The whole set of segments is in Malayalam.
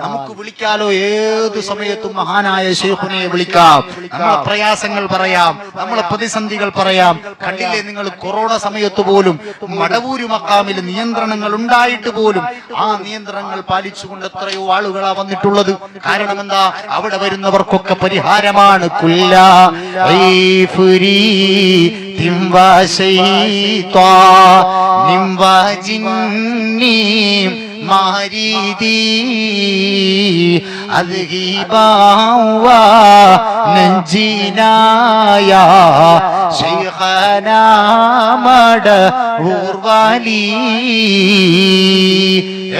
നമുക്ക് വിളിക്കാലോ ഏത് സമയത്തും മഹാനായ ശേഖുനെ വിളിക്കാം. നമ്മളെ പ്രയാസങ്ങൾ പറയാം നമ്മളെ പ്രതിസന്ധികൾ പറയാം. കണ്ടില്ലേ നിങ്ങൾ കൊറോണ സമയത്ത് പോലും മടവൂരു മക്കാമിൽ നിയന്ത്രണങ്ങൾ ഉണ്ടായിട്ട് പോലും ആ നിയന്ത്രണങ്ങൾ പാലിച്ചുകൊണ്ട് എത്രയോ ആളുകളാ വന്നിട്ടുള്ളത്. കാരണം എന്താ അവിടെ വരുന്നവർക്കൊക്കെ പരിഹാരമാണ്. കുല്ല ഐഫുരി അത് മാരീതി അദ്ഗീബാവ നഞ്ചീനായ. ശൈഖനാമട ഊർവാലി.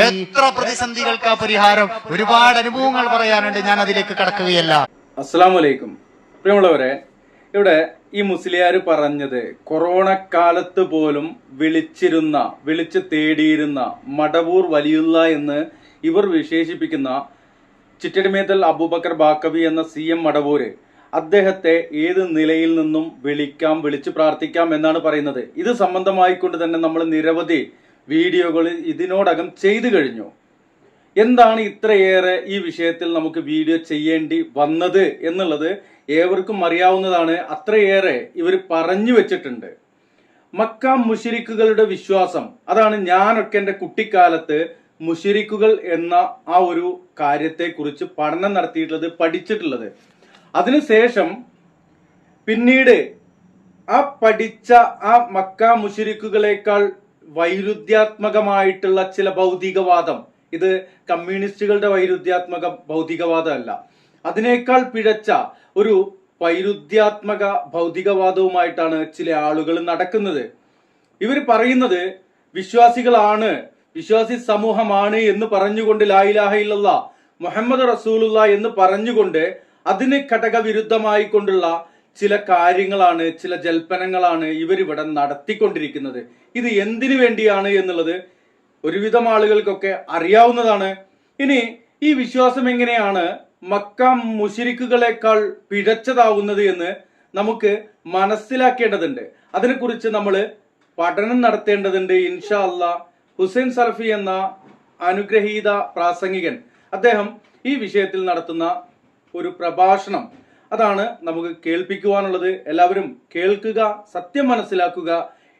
എത്ര പ്രതിസന്ധികൾക്ക് പരിഹാരം? ഒരുപാട് അനുഭവങ്ങൾ പറയാനുണ്ട്. ഞാൻ അതിലേക്ക് കടക്കുകയല്ല. അസ്സാം വലൈക്കും പ്രിയമുള്ളവരെ ഇവിടെ ഈ മുസ്ലിയാർ പറഞ്ഞത് കൊറോണ കാലത്ത് പോലും വിളിച്ചിരുന്ന വിളിച്ച് തേടിയിരുന്ന മടവൂർ വലിയുള്ള എന്ന് ഇവർ വിശേഷിപ്പിക്കുന്ന ചിറ്റടിമേത്തൽ അബൂബക്കർ ബാക്കവി എന്ന സി എം മടവൂര് അദ്ദേഹത്തെ ഏത് നിലയിൽ നിന്നും വിളിക്കാം വിളിച്ച് പ്രാർത്ഥിക്കാം എന്നാണ് പറയുന്നത്. ഇത് സംബന്ധമായിക്കൊണ്ട് തന്നെ നമ്മൾ നിരവധി വീഡിയോകൾ ഇതിനോടകം ചെയ്തു കഴിഞ്ഞു. എന്താണ് ഇത്രയേറെ ഈ വിഷയത്തിൽ നമുക്ക് വീഡിയോ ചെയ്യേണ്ടി വന്നത് എന്നുള്ളത് ഏവർക്കും അറിയാവുന്നതാണ്. അത്രയേറെ ഇവർ പറഞ്ഞു വെച്ചിട്ടുണ്ട്. മക്ക മുഷിരിക്കുകളുടെ വിശ്വാസം. അതാണ് ഞാനൊക്കെ എന്റെ കുട്ടിക്കാലത്ത് മുഷിരിക്കുകൾ എന്ന ആ ഒരു കാര്യത്തെക്കുറിച്ച് പഠനം നടത്തിയിട്ടുള്ളത് പഠിച്ചിട്ടുള്ളത്. അതിനുശേഷം പിന്നീട് ആ പഠിച്ച ആ മക്ക മുഷിരിക്കുകളേക്കാൾ വൈരുദ്ധ്യാത്മകമായിട്ടുള്ള ചില ഭൗതികവാദം ഇത് കമ്മ്യൂണിസ്റ്റുകളുടെ വൈരുദ്ധ്യാത്മക ഭൗതികവാദമല്ല. അതിനേക്കാൾ പിഴച്ച ഒരു വൈരുദ്ധ്യാത്മക ഭൗതികവാദവുമായിട്ടാണ് ചില ആളുകൾ നടക്കുന്നത്. ഇവർ പറയുന്നത് വിശ്വാസികളാണ് വിശ്വാസി സമൂഹമാണ് എന്ന് പറഞ്ഞുകൊണ്ട് ലായിലാഹ ഇല്ലല്ല മുഹമ്മദ് റസൂലുള്ള എന്ന് പറഞ്ഞുകൊണ്ട് അതിന് ഘടകവിരുദ്ധമായി കൊണ്ടുള്ള ചില കാര്യങ്ങളാണ് ചില ജൽപ്പനങ്ങളാണ് ഇവരിവിടെ നടത്തിക്കൊണ്ടിരിക്കുന്നത്. ഇത് എന്തിനു വേണ്ടിയാണ് എന്നുള്ളത് ഒരുവിധം ആളുകൾക്കൊക്കെ അറിയാവുന്നതാണ്. ഇനി ഈ വിശ്വാസം എങ്ങനെയാണ് മക്ക മുഷിരിക്കുകളെക്കാൾ പിഴച്ചതാവുന്നത് എന്ന് നമുക്ക് മനസ്സിലാക്കേണ്ടതുണ്ട്. അതിനെക്കുറിച്ച് നമ്മൾ പഠനം നടത്തേണ്ടതുണ്ട് ഇൻഷാ അല്ല ഹുസൈൻ സലഫി എന്ന അനുഗ്രഹീത പ്രാസംഗികൻ. അദ്ദേഹം ഈ വിഷയത്തിൽ നടത്തുന്ന ഒരു പ്രഭാഷണം. അതാണ് നമുക്ക് കേൾപ്പിക്കുവാനുള്ളത്. എല്ലാവരും കേൾക്കുക സത്യം മനസ്സിലാക്കുക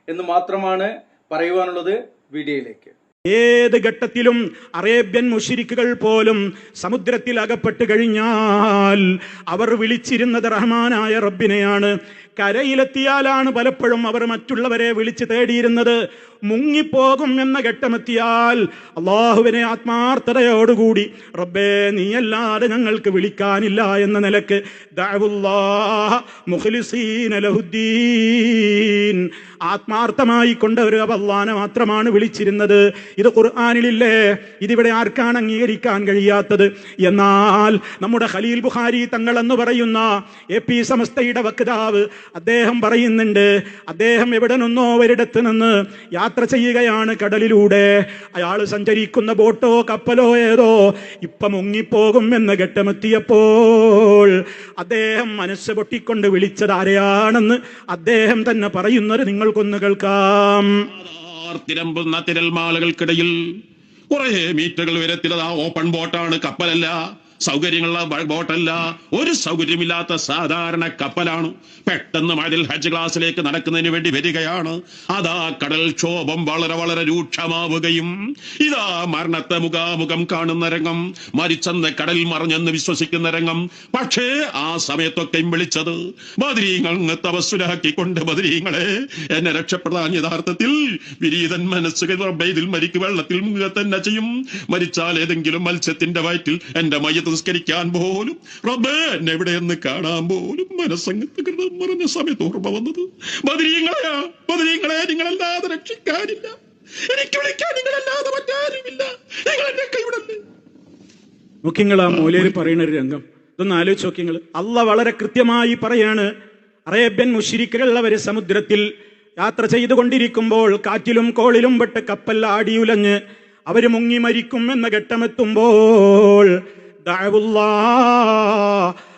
എന്ന് മാത്രമാണ് പറയുവാനുള്ളത് വീഡിയോയിലേക്ക്. ഏത് ഘട്ടത്തിലും അറേബ്യൻ മുഷിരിക്കുകൾ പോലും സമുദ്രത്തിൽ അകപ്പെട്ട് കഴിഞ്ഞാൽ അവർ വിളിച്ചിരുന്നത് റഹ്മാനായ റബ്ബിനെയാണ്. കരയിലെത്തിയാലാണ് പലപ്പോഴും അവർ മറ്റുള്ളവരെ വിളിച്ചു തേടിയിരുന്നത്. മുങ്ങിപ്പോകും എന്ന ഘട്ടമെത്തിയാൽ അള്ളാഹുവിനെ ആത്മാർത്ഥതയോടുകൂടി റബ്ബേ നീയല്ലാതെ ഞങ്ങൾക്ക് വിളിക്കാനില്ല എന്ന നിലയ്ക്ക് ആത്മാർത്ഥമായി കൊണ്ടവർ അള്ളാനെ മാത്രമാണ് വിളിച്ചിരുന്നത്. ഇത് ഖുർആാനിലില്ലേ? ഇതിവിടെ ആർക്കാണ് അംഗീകരിക്കാൻ കഴിയാത്തത്? എന്നാൽ നമ്മുടെ ഖലീൽ ബുഖാരി തങ്ങൾ എന്ന് പറയുന്ന എ പി സമസ്തയുടെ വക്താവ് അദ്ദേഹം പറയുന്നുണ്ട് അദ്ദേഹം എവിടെ നിന്നോ ഒരിടത്ത് നിന്ന് യാത്ര ചെയ്യുകയാണ് കടലിലൂടെ. അയാൾ സഞ്ചരിക്കുന്ന ബോട്ടോ കപ്പലോ ഏതോ ഇപ്പം മുങ്ങിപ്പോകും എന്ന് ഘട്ടമെത്തിയപ്പോൾ അദ്ദേഹം മനസ്സ് പൊട്ടിക്കൊണ്ട് വിളിച്ചത് ആരെയാണെന്ന് അദ്ദേഹം തന്നെ പറയുന്നത് നിങ്ങൾക്കൊന്ന് കേൾക്കാം. തിരമ്പുന്ന തിരൽമാലകൾക്കിടയിൽ കുറെ മീറ്ററുകൾ ഉയരത്തിലതാ ഓപ്പൺ ബോട്ടാണ് കപ്പലല്ല. സൗകര്യങ്ങളുള്ള ബോട്ടല്ല. ഒരു സൗകര്യമില്ലാത്ത സാധാരണ കപ്പലാണ്. പെട്ടെന്ന് മഴയിൽ ഹജ്ജ് ക്ലാസ്സിലേക്ക് നടക്കുന്നതിന് വേണ്ടി വരികയാണ്. അതാ കടൽ ക്ഷോഭം വളരെ വളരെ രൂക്ഷമാവുകയും ഇതാ മരണത്തെ മുഖാമുഖം കാണുന്ന രംഗം മരിച്ചെന്ന് കടൽ മറിഞ്ഞെന്ന് വിശ്വസിക്കുന്ന രംഗം. പക്ഷേ ആ സമയത്തൊക്കെയും വിളിച്ചത് ബദരീങ്ങൾ തപസ്സുലാക്കിക്കൊണ്ട് ബദരീങ്ങളെ എന്നെ രക്ഷപ്പെടാൻ യഥാർത്ഥത്തിൽ വിരീതൻ മനസ്സുകൾ ഇതിൽ മരിക്ക് വെള്ളത്തിൽ മുങ്ങുക തന്നെ ചെയ്യും. മരിച്ചാൽ ഏതെങ്കിലും മത്സ്യത്തിന്റെ വയറ്റിൽ എന്റെ മയ്യത്ത് നിസ്കരിക്കാൻ പോലും റബ്ബേ എന്നെ എവിടെയെന്ന് കാണാൻ പോലും മനസ്സങ്ങത്ത് കൃതം പറഞ്ഞ സമയത്ത് ഓർമ്മ വന്നത്. ബദരീങ്ങളെയാ ബദരീങ്ങളെ നിങ്ങളല്ലാതെ രക്ഷിക്കാനില്ല. എനിക്ക് വിളിക്കാൻ നിങ്ങളല്ലാതെ മറ്റാരുമില്ല. നിങ്ങൾ എന്റെ കൈവിടല്ലേ? നോക്കിങ്ങൾ ആ മൂലയിൽ പറയുന്ന ഒരു രംഗം. ഇതൊന്ന് ആലോചിച്ച് നോക്കിങ്ങൾ അല്ല വളരെ കൃത്യമായി പറയാണ് അറേബ്യൻ മുഷിരിക്കുകൾ അവർ സമുദ്രത്തിൽ യാത്ര ചെയ്തുകൊണ്ടിരിക്കുമ്പോൾ കാറ്റിലും കോളിലും പെട്ട് കപ്പൽ ആടിയുലഞ്ഞ് അവർ മുങ്ങി മരിക്കും എന്ന ഘട്ടമെത്തുമ്പോൾ.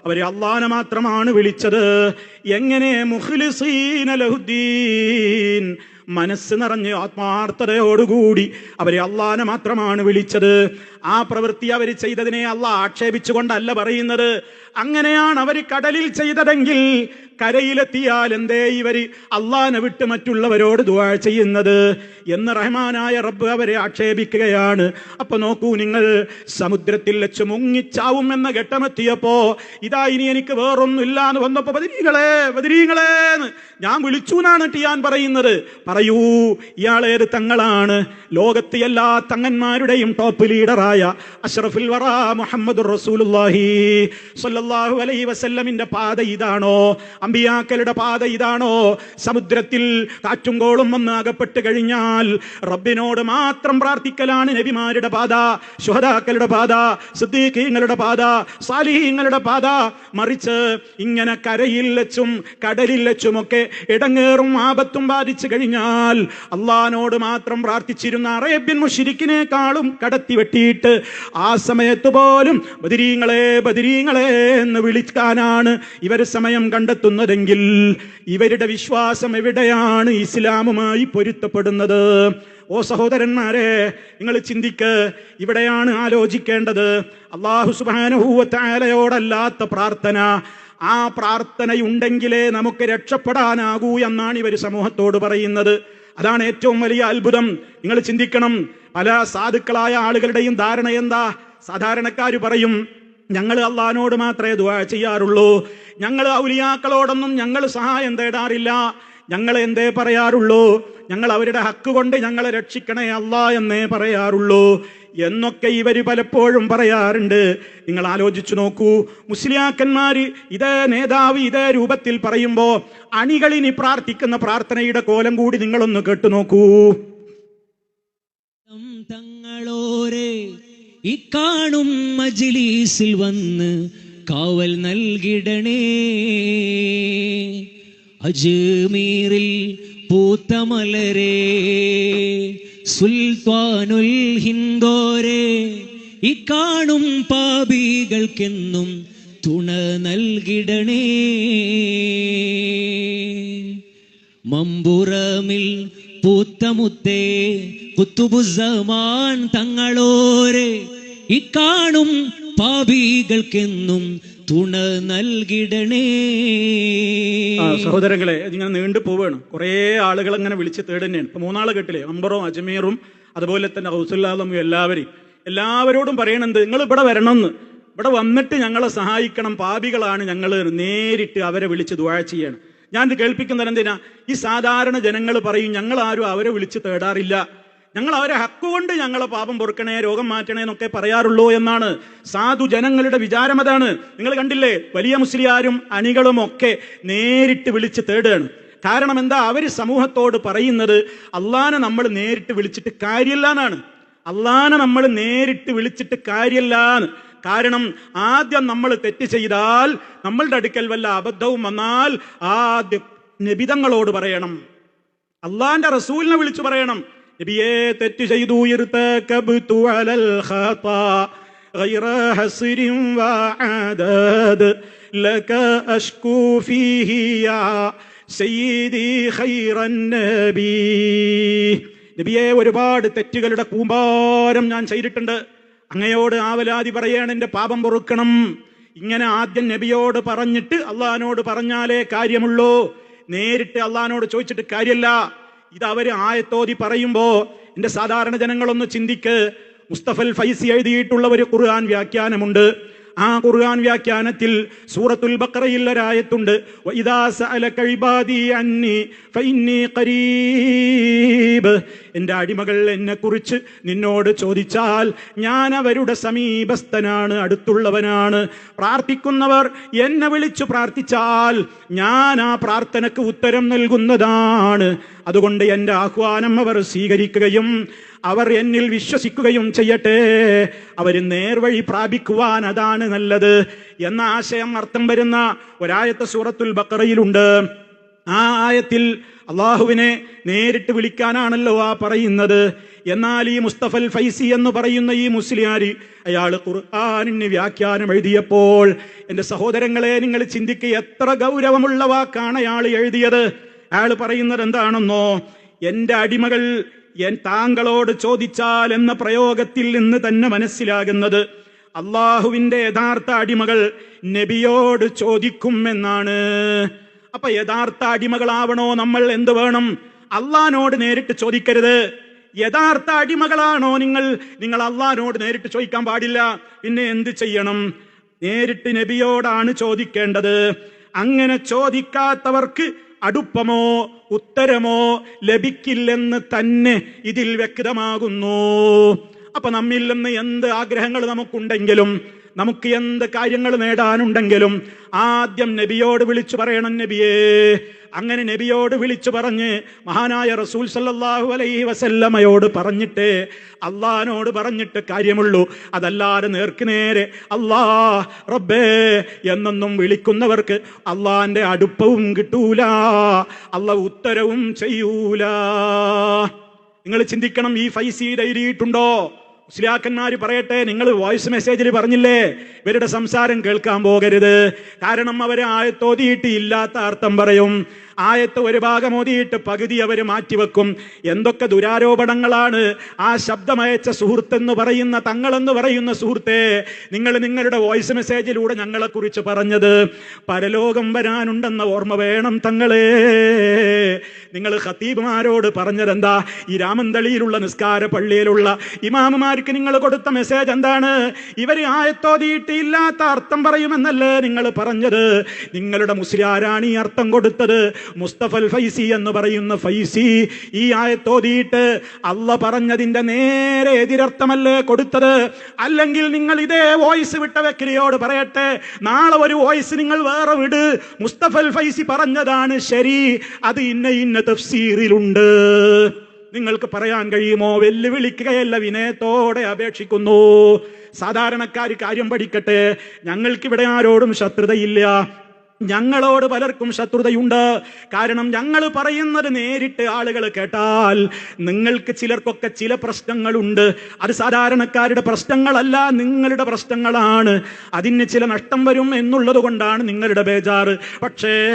അവർ അള്ളാനെ മാത്രമാണ് വിളിച്ചത്. എങ്ങനെ മനസ്സ് നിറഞ്ഞ് ആത്മാർത്ഥതയോടുകൂടി അവരെ അള്ളാനെ മാത്രമാണ് വിളിച്ചത്. ആ പ്രവൃത്തി അവർ ചെയ്തതിനെ അല്ല ആക്ഷേപിച്ചുകൊണ്ടല്ല പറയുന്നത്. അങ്ങനെയാണ് അവർ കടലിൽ ചെയ്തതെങ്കിൽ കരയിലെത്തിയാൽ എന്തേ ഇവർ അള്ളാനെ വിട്ട് മറ്റുള്ളവരോട് ദുആ ചെയ്യുന്നത് എന്ന് റഹ്മാനായ റബ്ബ് അവരെ ആക്ഷേപിക്കുകയാണ്. അപ്പൊ നോക്കൂ നിങ്ങൾ സമുദ്രത്തിൽ വെച്ച് മുങ്ങിച്ചാവും എന്ന ഘട്ടമെത്തിയപ്പോ ഇതാ ഇനി എനിക്ക് വേറൊന്നുമില്ല എന്ന് വന്നപ്പോ ബദരീകളെ എന്ന് ഞാൻ വിളിച്ചു എന്നാണ് ടിയാൻ പറയുന്നത്. പറയൂ ഇയാളേത് തങ്ങളാണ്. ലോകത്തെ എല്ലാ തങ്ങന്മാരുടെയും ടോപ്പ് ലീഡറായ അഷ്റഫുൽ വറ മുഹമ്മദ് റസൂലുള്ളാഹി സ്വല്ലല്ലാഹു അലൈഹി വസല്ലമിന്റെ പാത ഇതാണോ? അമ്പിയാക്കളുടെ പാത ഇതാണോ? സമുദ്രത്തിൽ കാറ്റും കോളും വന്ന് അകപ്പെട്ട് കഴിഞ്ഞാൽ റബ്ബിനോട് മാത്രം പ്രാർത്ഥിക്കലാണ് നബിമാരുടെ പാത ശുഹദാക്കളുടെ പാത സിദ്ദീഖീങ്ങളുടെ പാത സാലിഹീങ്ങളുടെ പാത. മറിച്ച് ഇങ്ങനെ കരയിൽ വെച്ചും കടലിൽ വെച്ചുമൊക്കെ ഇടങ്ങേറും ആപത്തും ബാധിച്ചു കഴിഞ്ഞാൽ അള്ളഹാനോട് മാത്രം പ്രാർത്ഥിച്ചിരുന്ന അറേബ്യൻ മുഷിരിക്കിനേക്കാളും കടത്തി വെട്ടിയിട്ട് ആ സമയത്ത് പോലും ബദിരീങ്ങളെ ബദിരീങ്ങളെ എന്ന് വിളിക്കാനാണ് ഇവർ സമയം കണ്ടെത്തുന്നതെങ്കിൽ ഇവരുടെ വിശ്വാസം എവിടെയാണ് ഇസ്ലാമുമായി പൊരുത്തപ്പെടുന്നത്? ഓ സഹോദരന്മാരെ നിങ്ങൾ ചിന്തിക്ക് ഇവിടെയാണ് ആലോചിക്കേണ്ടത്. അള്ളാഹു സുബാനുഭൂവത്തായാലയോടല്ലാത്ത പ്രാർത്ഥന. ആ പ്രാർത്ഥനയുണ്ടെങ്കിലേ നമുക്ക് രക്ഷപ്പെടാനാകൂ എന്നാണ് ഇവർ സമൂഹത്തോട് പറയുന്നത്. അതാണ് ഏറ്റവും വലിയ അത്ഭുതം. നിങ്ങൾ ചിന്തിക്കണം പല സാധുക്കളായ ആളുകളുടെയും ധാരണ എന്താ? സാധാരണക്കാർ പറയും ഞങ്ങൾ അള്ളഹാനോട് മാത്രമേ ദുവാ ചെയ്യാറുള്ളൂ. ഞങ്ങൾ ഔലിയാക്കളോടൊന്നും ഞങ്ങൾ സഹായം തേടാറില്ല. ഞങ്ങൾ എന്തേ പറയാറുള്ളൂ? ഞങ്ങൾ അവരുടെ ഹക്ക് കൊണ്ട് ഞങ്ങളെ രക്ഷിക്കണേ അല്ല എന്നേ പറയാറുള്ളൂ. എന്നൊക്കെ ഇവർ പലപ്പോഴും പറയാറുണ്ട്. നിങ്ങൾ ആലോചിച്ചു നോക്കൂ. മുസ്ലിയാക്കന്മാർ ഇതേ നേതാവ് ഇതേ രൂപത്തിൽ പറയുമ്പോൾ അണികളിനി പ്രാർത്ഥിക്കുന്ന പ്രാർത്ഥനയുടെ കോലം കൂടി നിങ്ങളൊന്ന് കേട്ടു നോക്കൂ. തങ്ങളോരെ ഇക്കാണും മജിലീസിൽ വന്ന് കാവൽ നൽകിടണേ. അജ്മീറിൽ പൂത്തമലരെ സുൽത്താനുൽ ഹിന്ദോരെ ഇക്കാണും പാപികൾക്കെന്നും തുണ നൽകിടണേ. മമ്പുറമിൽ പൂത്തമുത്തേ കുത്തുബുസമാൻ തങ്ങളോരെ ഇക്കാണും പാപികൾക്കെന്നും തുണ നൽകിടണേ. സഹോദരങ്ങളെ ഇങ്ങനെ നീണ്ടു പോവാണ് കുറേ ആളുകൾ അങ്ങനെ വിളിച്ച് തേടുന്നതാണ് ഇപ്പൊ മൂന്നാൾ കേട്ടില്ലേ അമ്പറും അജ്മീറും അതുപോലെ തന്നെ ഹൗസുല്ലാദമും എല്ലാവരും എല്ലാവരോടും പറയണെന്ത് നിങ്ങൾ ഇവിടെ വരണമെന്ന്. ഇവിടെ വന്നിട്ട് ഞങ്ങളെ സഹായിക്കണം. പാപികളാണ് ഞങ്ങൾ നേരിട്ട് അവരെ വിളിച്ച് ദുആ ചെയ്യാണ്. ഞാൻ ഇത് കേൾപ്പിക്കുന്നത് എന്തിനാ? ഈ സാധാരണ ജനങ്ങൾ പറയും ഞങ്ങൾ ആരും അവരെ വിളിച്ച് തേടാറില്ല. ഞങ്ങൾ അവരെ ഹക്കുകൊണ്ട് ഞങ്ങളെ പാപം പൊറുക്കണേ രോഗം മാറ്റണേ എന്നൊക്കെ പറയാറുള്ളൂ എന്നാണ്. സാധു ജനങ്ങളുടെ വിചാരം അതാണ്. നിങ്ങൾ കണ്ടില്ലേ? വലിയ മുസ്ലിയാരും അണികളും ഒക്കെ നേരിട്ട് വിളിച്ച് തേടുകയാണ്. കാരണം എന്താ? അവർ സമൂഹത്തോട് പറയുന്നത് അള്ളാനെ നമ്മൾ നേരിട്ട് വിളിച്ചിട്ട് കാര്യമില്ല എന്നാണ്. അള്ളാനെ നമ്മൾ നേരിട്ട് വിളിച്ചിട്ട് കാര്യമില്ല. കാരണം ആദ്യം നമ്മൾ തെറ്റ് ചെയ്താൽ നമ്മളുടെ അടുക്കൽ വല്ല അബദ്ധവും വന്നാൽ ആദ്യം നബിതങ്ങളോട് പറയണം അള്ളാന്റെ റസൂലിനെ വിളിച്ചു പറയണം നബിയെ തെറ്റ് ചെയ്തു ഇർതകബ്തു അലൽ ഖതാ غير حصر وعدد لك أشكو فيه يا سيدي خير النبي നബിയെ ഒരുപാട് തെറ്റുകളുടെ കൂമ്പാരം ഞാൻ ചെയ്തിട്ടുണ്ട് അങ്ങയോട് ആവലാതി പറയാണ് എന്റെ പാപം പൊറുക്കണം. ഇങ്ങനെ ആദ്യം നബിയോട് പറഞ്ഞിട്ട് അള്ളഹാനോട് പറഞ്ഞാലേ കാര്യമുള്ളൂ. നേരിട്ട് അള്ളഹാനോട് ചോദിച്ചിട്ട് കാര്യമല്ല ഇത് അവർ ആയത്തോതി പറയുമ്പോ എന്റെ സാധാരണ ജനങ്ങളൊന്ന് ചിന്തിക്ക്. മുസ്തഫൽ ഫൈസി എഴുതിയിട്ടുള്ള ഒരു ഖുർആൻ വ്യാഖ്യാനമുണ്ട്. ആ ഖുർആൻ വ്യാഖ്യാനത്തിൽ സൂറത്തുൽ ബക്കറയിൽ ഒരായത്തുണ്ട് എന്റെ അടിമകൾ എന്നെ കുറിച്ച് നിന്നോട് ചോദിച്ചാൽ ഞാൻ അവരുടെ സമീപസ്ഥനാണ് അടുത്തുള്ളവനാണ്. പ്രാർത്ഥിക്കുന്നവർ എന്നെ വിളിച്ചു പ്രാർത്ഥിച്ചാൽ ഞാൻ ആ പ്രാർത്ഥനക്ക് ഉത്തരം നൽകുന്നതാണ്. അതുകൊണ്ട് എന്റെ ആഹ്വാനം അവർ സ്വീകരിക്കുകയും അവർ എന്നിൽ വിശ്വസിക്കുകയും ചെയ്യട്ടെ. അവർ നേർവഴി പ്രാപിക്കുവാൻ അതാണ് നല്ലത് എന്ന ആശയം അർത്ഥം വരുന്ന ഒരായത്തെ സൂറത്തുൽ ബക്കറയിലുണ്ട്. ആ ആയത്തിൽ അള്ളാഹുവിനെ നേരിട്ട് വിളിക്കാനാണല്ലോ ആ പറയുന്നത്. എന്നാൽ ഈ മുസ്തഫൽ ഫൈസി എന്ന് പറയുന്ന ഈ മുസ്ലിയാരി അയാൾ ഖുർആാനിന് വ്യാഖ്യാനം എഴുതിയപ്പോൾ എന്റെ സഹോദരങ്ങളെ നിങ്ങൾ ചിന്തിക്കുക എത്ര ഗൗരവമുള്ള വാക്കാണ് അയാൾ എഴുതിയത്? അയാൾ പറയുന്നത് എന്താണെന്നോ എന്റെ അടിമകൾ താങ്കളോട് ചോദിച്ചാൽ എന്ന പ്രയോഗത്തിൽ നിന്ന് തന്നെ മനസ്സിലാകുന്നത് അള്ളാഹുവിന്റെ യഥാർത്ഥ അടിമകൾ നബിയോട് ചോദിക്കും എന്നാണ്. അപ്പൊ യഥാർത്ഥ അടിമകളാവണോ നമ്മൾ എന്ത് വേണം? അള്ളഹാനോട് നേരിട്ട് ചോദിക്കരുത്. യഥാർത്ഥ അടിമകളാണോ നിങ്ങൾ? നിങ്ങൾ അള്ളഹാനോട് നേരിട്ട് ചോദിക്കാൻ പാടില്ല. പിന്നെ എന്ത് ചെയ്യണം? നേരിട്ട് നബിയോടാണ് ചോദിക്കേണ്ടത്. അങ്ങനെ ചോദിക്കാത്തവർക്ക് അടുപ്പമോ ഉത്തരമോ ലഭിക്കില്ലെന്ന് തന്നെ ഇതിൽ വ്യക്തമാകുന്നു. അപ്പൊ നമ്മിൽ നിന്ന് എന്ത് ആഗ്രഹങ്ങൾ നമുക്കുണ്ടെങ്കിലും നമുക്ക് എന്ത് കാര്യങ്ങൾ നേടാനുണ്ടെങ്കിലും ആദ്യം നബിയോട് വിളിച്ചു പറയണം നബിയേ. അങ്ങനെ നബിയോട് വിളിച്ചു പറഞ്ഞ് മഹാനായ റസൂൽ സല്ലാഹു അലൈഹി വസല്ലമയോട് പറഞ്ഞിട്ട് അള്ളഹാനോട് പറഞ്ഞിട്ട് കാര്യമുള്ളൂ. അതല്ലാതെ നേർക്ക് നേരെ അല്ലാ റബ്ബേ എന്നൊന്നും വിളിക്കുന്നവർക്ക് അള്ളാന്റെ അടുപ്പവും കിട്ടൂല അല്ല ഉത്തരവും ചെയ്യൂല. നിങ്ങൾ ചിന്തിക്കണം ഈ ഫൈസി എഴുതിയിട്ടുണ്ടോ? മുസ്ലിയാക്കന്മാര് പറയട്ടെ നിങ്ങൾ വോയിസ് മെസ്സേജിൽ പറഞ്ഞില്ലേ? ഇവരുടെ സംസാരം കേൾക്കാൻ പോകരുത്. കാരണം അവരെ ആയത്തോതിയിട്ട് ഇല്ലാത്ത അർത്ഥം പറയും. ആയത്ത് ഒരു ഭാഗം ഓതിയിട്ട് പകുതി അവർ മാറ്റിവെക്കും. എന്തൊക്കെ ദുരാരോപണങ്ങളാണ്. ആ ശബ്ദമയച്ച സുഹൃത്തെന്ന് പറയുന്ന തങ്ങളെന്ന് പറയുന്ന സുഹൃത്തെ നിങ്ങൾ നിങ്ങളുടെ വോയിസ് മെസ്സേജിലൂടെ ഞങ്ങളെക്കുറിച്ച് പറഞ്ഞത്. പരലോകം വരാനുണ്ടെന്ന ഓർമ്മ വേണം തങ്ങളെ. നിങ്ങൾ ഖത്തീബുമാരോട് പറഞ്ഞതെന്താ? ഈ രാമന്തളിയിലുള്ള നിസ്കാര പള്ളിയിലുള്ള ഇമാമുമാർക്ക് നിങ്ങൾ കൊടുത്ത മെസ്സേജ് എന്താണ്? ഇവർ ആയത്തോതിയിട്ട് ഇല്ലാത്ത അർത്ഥം പറയുമെന്നല്ലേ നിങ്ങൾ പറഞ്ഞത്. നിങ്ങളുടെ മുസ്ലിയാരാണ് ഈ അർത്ഥം കൊടുത്തത്. മുസ്തഫൽ ഫൈസി എന്ന് പറയുന്ന ഫൈസി ഈ ആയത്തോതിയിട്ട് അല്ല പറഞ്ഞതിന്റെ നേരെ എതിരർത്ഥമല്ലേ കൊടുത്തത്? അല്ലെങ്കിൽ നിങ്ങൾ ഇതേ വോയിസ് വിട്ട വ്യക്തിയോട് പറയട്ടെ നാളെ ഒരു വോയിസ് നിങ്ങൾ വേറെ വിട്. മുസ്തഫൽ ഫൈസി പറഞ്ഞതാണ് ശരി അത് ഇന്ന ഇന്ന തഫ്സീറിലുണ്ട്. നിങ്ങൾക്ക് പറയാൻ കഴിയുമോ? വെല്ലുവിളിക്കുകയല്ല വിനയത്തോടെ അപേക്ഷിക്കുന്നു. സാധാരണക്കാർ കാര്യം പഠിക്കട്ടെ ഞങ്ങൾക്കിവിടെ ആരോടും ശത്രുതയില്ല. ഞങ്ങളോട് പലർക്കും ശത്രുതയുണ്ട്. കാരണം ഞങ്ങൾ പറയുന്നത് നേരിട്ട് ആളുകൾ കേട്ടാൽ നിങ്ങൾക്ക് ചിലർക്കൊക്കെ ചില പ്രശ്നങ്ങളുണ്ട്. അത് സാധാരണക്കാരുടെ പ്രശ്നങ്ങളല്ല നിങ്ങളുടെ പ്രശ്നങ്ങളാണ്. അതിന് ചില നഷ്ടം വരും എന്നുള്ളത് കൊണ്ടാണ് നിങ്ങളുടെ ബേജാറ്. പക്ഷേ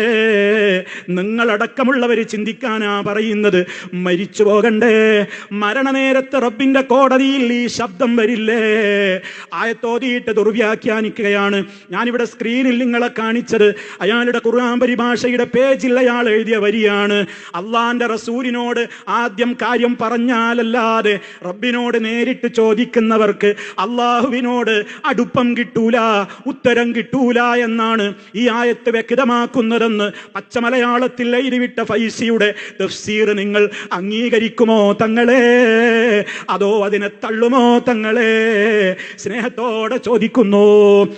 നിങ്ങളടക്കമുള്ളവർ ചിന്തിക്കാനാ പറയുന്നത്. മരിച്ചു പോകണ്ടേ. മരണനേരത്ത് റബ്ബിന്റെ കോടതിയിൽ ഈ ശബ്ദം വരില്ലേ? ആയത്തോതിയിട്ട് ദുർവ്യാഖ്യാനിക്കുകയാണ്. ഞാനിവിടെ സ്ക്രീനിൽ നിങ്ങളെ കാണിച്ചത്. അയാളുടെ ഖുർആൻ പരിഭാഷയുടെ പേജിൽ അയാൾ എഴുതിയ വരിയാണ്. അള്ളാന്റെ റസൂലിനോട് ആദ്യം കാര്യം പറഞ്ഞാലല്ലാതെ റബ്ബിനോട് നേരിട്ട് ചോദിക്കുന്നവർക്ക് അള്ളാഹുവിനോട് അടുപ്പം കിട്ടൂല ഉത്തരം കിട്ടൂല എന്നാണ് ഈ ആയത്ത് വ്യക്തമാക്കുന്നതെന്ന് പച്ചമലയാളത്തിൽ എഴുതിവിട്ട ഫൈസിയുടെ തഫ്സീർ നിങ്ങൾ അംഗീകരിക്കുമോ തങ്ങളെ? അതോ അതിനെ തള്ളുമോ തങ്ങളെ? സ്നേഹത്തോടെ ചോദിക്കുന്നു.